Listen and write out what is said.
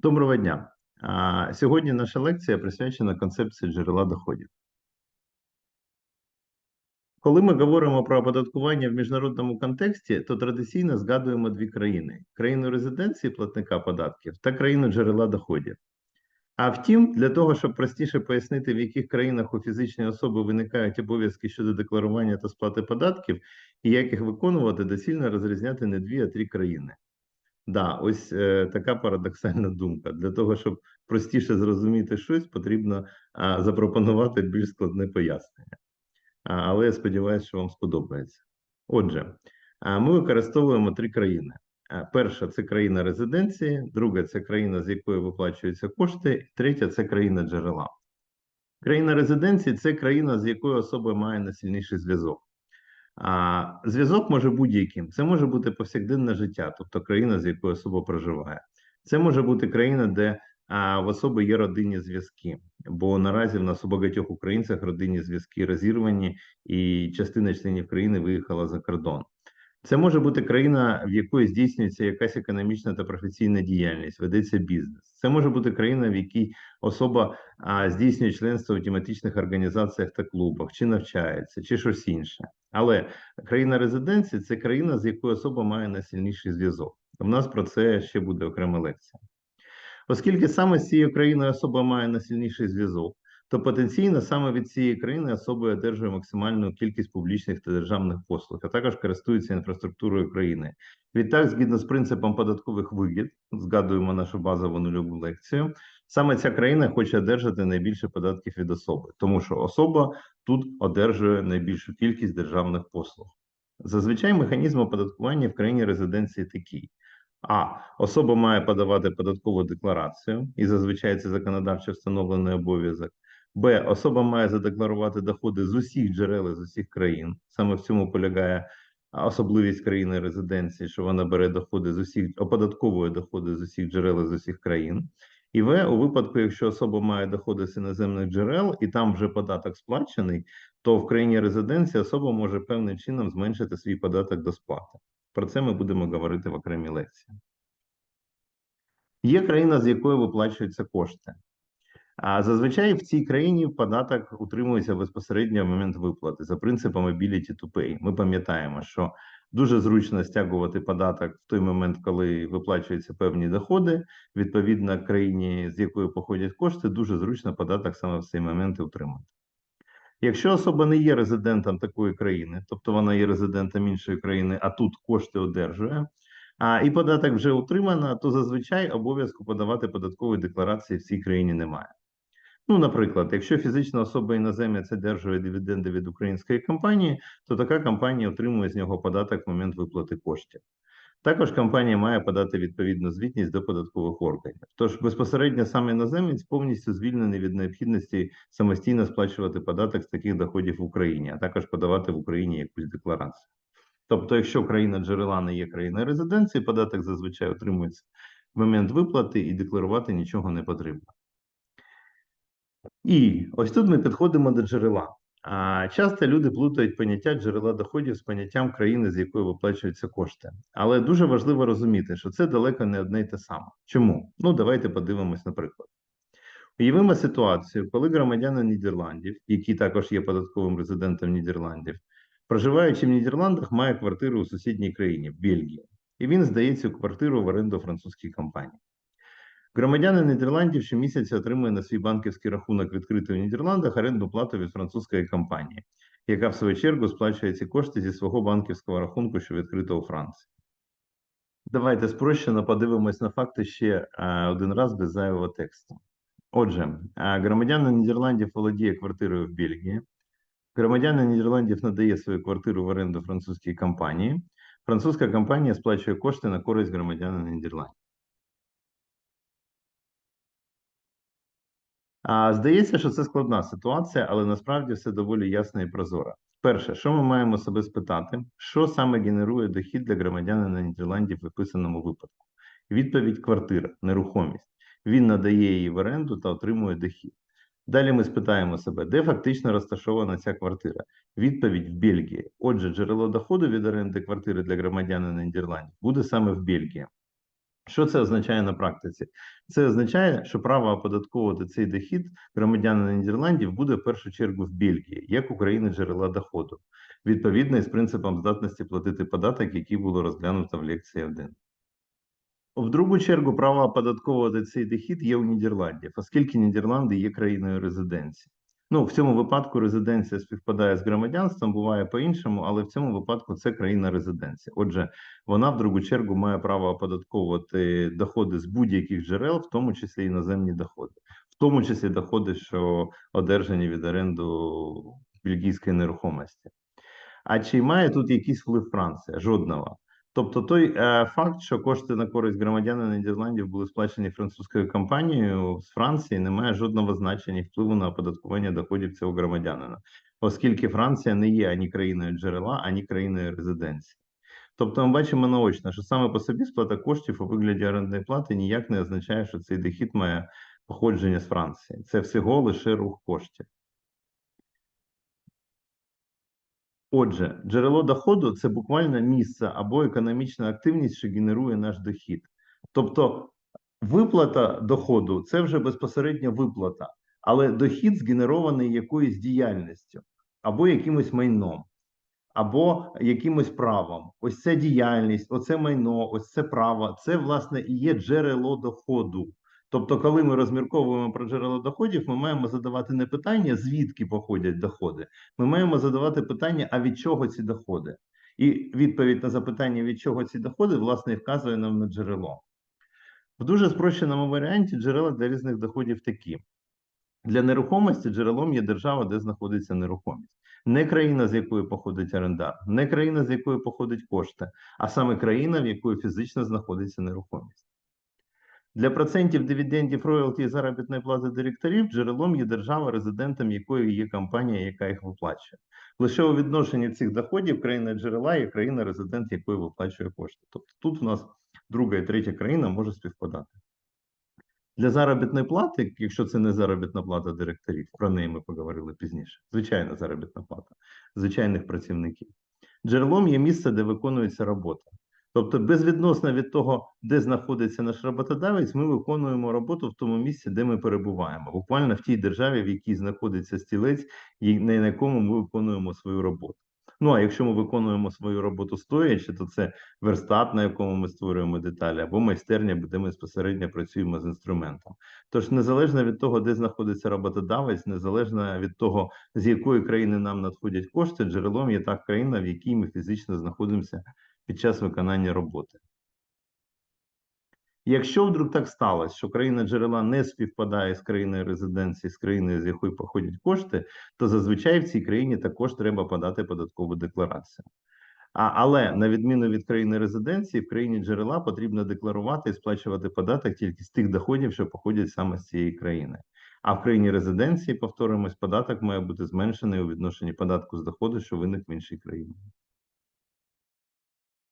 Доброго дня. Сьогодні наша лекція присвячена концепції джерела доходів. Коли ми говоримо про оподаткування в міжнародному контексті, то традиційно згадуємо дві країни: країну резиденції платника податків та країну джерела доходів. А втім, для того, щоб простіше пояснити, в яких країнах у фізичної особи виникають обов'язки щодо декларування та сплати податків і як їх виконувати, доцільно розрізняти не дві, а три країни. Да, ось е, така парадоксальна думка. Для того, щоб простіше зрозуміти щось, потрібно а, запропонувати більш складне пояснення. А, але я сподіваюся, що вам сподобається. Отже, а, ми використовуємо три країни. Перша це країна резиденції, друга це країна, з якої виплачуються кошти, третя це країна джерела. Країна резиденції це країна, з якою особа має найсильніший зв'язок. А зв'язок може будь-яким. Це може бути повсякденне життя, тобто країна, з якою особа проживає. Це може бути країна, де а, в особи є родинні зв'язки. Бо наразі в нас у багатьох українцях родинні зв'язки розірвані, і частина членів країни виїхала за кордон. Це може бути країна, в якої здійснюється якась економічна та професійна діяльність, ведеться бізнес. Це може бути країна, в якій особа а, здійснює членство в тематичних організаціях та клубах, чи навчається, чи щось інше. Але країна резиденції це країна, з якою особа має найсильніший зв'язок. У нас про це ще буде окрема лекція. Оскільки саме з цією країною особа має найсильніший зв'язок, то потенційно саме від цієї країни особа одержує максимальну кількість публічних та державних послуг, а також користується інфраструктурою країни. Відтак, згідно з принципом податкових вигід, згадуємо нашу базову нульову лекцію. Саме ця країна хоче одержати найбільше податків від особи, тому що особа тут одержує найбільшу кількість державних послуг. Зазвичай механізм оподаткування в країні резиденції такий. А особа має подавати податкову декларацію, і зазвичай це законодавчо встановлений обов'язок. Б. Особа має задекларувати доходи з усіх джерел з усіх країн. Саме в цьому полягає особливість країни резиденції, що вона бере доходи з усіх оподатковує доходи з усіх джерел з усіх країн. І В у випадку, якщо особа має доходи з іноземних джерел і там вже податок сплачений, то в країні резиденції особа може певним чином зменшити свій податок до сплати. Про це ми будемо говорити в окремій лекції. Є країна, з якої виплачуються кошти. А зазвичай в цій країні податок утримується безпосередньо в момент виплати за принципом ability to pay. Ми пам'ятаємо, що дуже зручно стягувати податок в той момент, коли виплачуються певні доходи. Відповідно, країні, з якої походять кошти, дуже зручно податок саме в цей момент і утримати. Якщо особа не є резидентом такої країни, тобто вона є резидентом іншої країни, а тут кошти одержує, а і податок вже утримано, то зазвичай обов'язку подавати податкові декларації в цій країні немає. Ну, наприклад, якщо фізична особа іноземець одержує дивіденди від української компанії, то така компанія отримує з нього податок в момент виплати коштів. Також компанія має подати відповідну звітність до податкових органів. Тож безпосередньо сам іноземець повністю звільнений від необхідності самостійно сплачувати податок з таких доходів в Україні, а також подавати в Україні якусь декларацію. Тобто, якщо країна джерела не є країною резиденції, податок зазвичай отримується в момент виплати і декларувати нічого не потрібно. І ось тут ми підходимо до джерела. А часто люди плутають поняття джерела доходів з поняттям країни, з якої виплачуються кошти. Але дуже важливо розуміти, що це далеко не одне й те саме. Чому? Ну, давайте подивимось, наприклад. Уявимо ситуацію, коли громадянин Нідерландів, який також є податковим резидентом Нідерландів, проживаючи в Нідерландах, має квартиру у сусідній країні, в Бельгії, і він здає цю квартиру в оренду французькій компанії. Громадянин Нідерландів щомісяця отримує на свій банківський рахунок відкритий в Нідерландах орендну плату від французької компанії, яка в свою чергу сплачує ці кошти зі свого банківського рахунку, що відкрито у Франції. Давайте спрощено подивимось на факти ще один раз без зайвого тексту. Отже, громадянин Нідерландів володіє квартирою в Бельгії. Громадянин Нідерландів надає свою квартиру в оренду французькій компанії. Французька компанія сплачує кошти на користь громадянина Нідерландів. А здається, що це складна ситуація, але насправді все доволі ясно і прозоро. Перше, що ми маємо себе спитати, що саме генерує дохід для громадянина Нідерландів в виписаному випадку? Відповідь квартира, нерухомість. Він надає її в оренду та отримує дохід. Далі ми спитаємо себе, де фактично розташована ця квартира. Відповідь в Бельгії. Отже, джерело доходу від оренди квартири для громадянина Нідерландів буде саме в Бельгії. Що це означає на практиці? Це означає, що право оподатковувати цей дохід громадянина Нідерландів буде в першу чергу в Бельгії, як України джерела доходу, відповідно із принципом здатності платити податок, який було розглянуто в лекції 1. В другу чергу право оподатковувати цей дохід є у Нідерландів, оскільки Нідерланди є країною резиденції. Ну, в цьому випадку резиденція співпадає з громадянством, буває по-іншому, але в цьому випадку це країна резиденція. Отже, вона в другу чергу має право оподатковувати доходи з будь-яких джерел, в тому числі іноземні доходи, в тому числі доходи, що одержані від оренду бельгійської нерухомості. А чи має тут якийсь вплив Франція? Жодного. Тобто той е, факт, що кошти на користь громадянина Нідерландів були сплачені французькою компанією з Франції, не має жодного значення і впливу на оподаткування доходів цього громадянина, оскільки Франція не є ані країною джерела, ані країною резиденції. Тобто, ми бачимо наочно, що саме по собі сплата коштів у вигляді орендної плати ніяк не означає, що цей дохід має походження з Франції. Це всього лише рух коштів. Отже, джерело доходу це буквально місце або економічна активність, що генерує наш дохід. Тобто виплата доходу це вже безпосередньо виплата, але дохід згенерований якоюсь діяльністю або якимось майном, або якимось правом. Ось це діяльність, оце майно, ось це право. Це власне і є джерело доходу. Тобто, коли ми розмірковуємо про джерела доходів, ми маємо задавати не питання, звідки походять доходи. Ми маємо задавати питання, а від чого ці доходи? І відповідь на запитання, від чого ці доходи, власне, вказує нам на джерело. В дуже спрощеному варіанті джерела для різних доходів такі. Для нерухомості джерелом є держава, де знаходиться нерухомість. Не країна, з якої походить орендар, не країна, з якої походить кошти, а саме країна, в якої фізично знаходиться нерухомість. Для процентів дивідендів роялті і заробітної плати директорів джерелом є держава, резидентом якої є компанія, яка їх виплачує. Лише у відношенні цих доходів країна джерела є країна, резидент якої виплачує кошти. Тобто тут у нас друга і третя країна може співпадати. Для заробітної плати, якщо це не заробітна плата директорів, про неї ми поговорили пізніше. Звичайна заробітна плата звичайних працівників. Джерелом є місце, де виконується робота. Тобто, безвідносно від того, де знаходиться наш роботодавець, ми виконуємо роботу в тому місці, де ми перебуваємо, буквально в тій державі, в якій знаходиться стілець, і на якому ми виконуємо свою роботу. Ну а якщо ми виконуємо свою роботу стоячи, то це верстат, на якому ми створюємо деталі, або майстерня, де ми безпосередньо працюємо з інструментом. Тож, незалежно від того, де знаходиться роботодавець, незалежно від того, з якої країни нам надходять кошти, джерелом є та країна, в якій ми фізично знаходимося під час виконання роботи. Якщо вдруг так сталося, що країна джерела не співпадає з країною резиденції, з країною, з якої походять кошти, то зазвичай в цій країні також треба подати податкову декларацію. А, Але на відміну від країни резиденції, в країні джерела потрібно декларувати і сплачувати податок тільки з тих доходів, що походять саме з цієї країни. А в країні резиденції, повторимось, податок має бути зменшений у відношенні податку з доходу, що виник в іншій країні.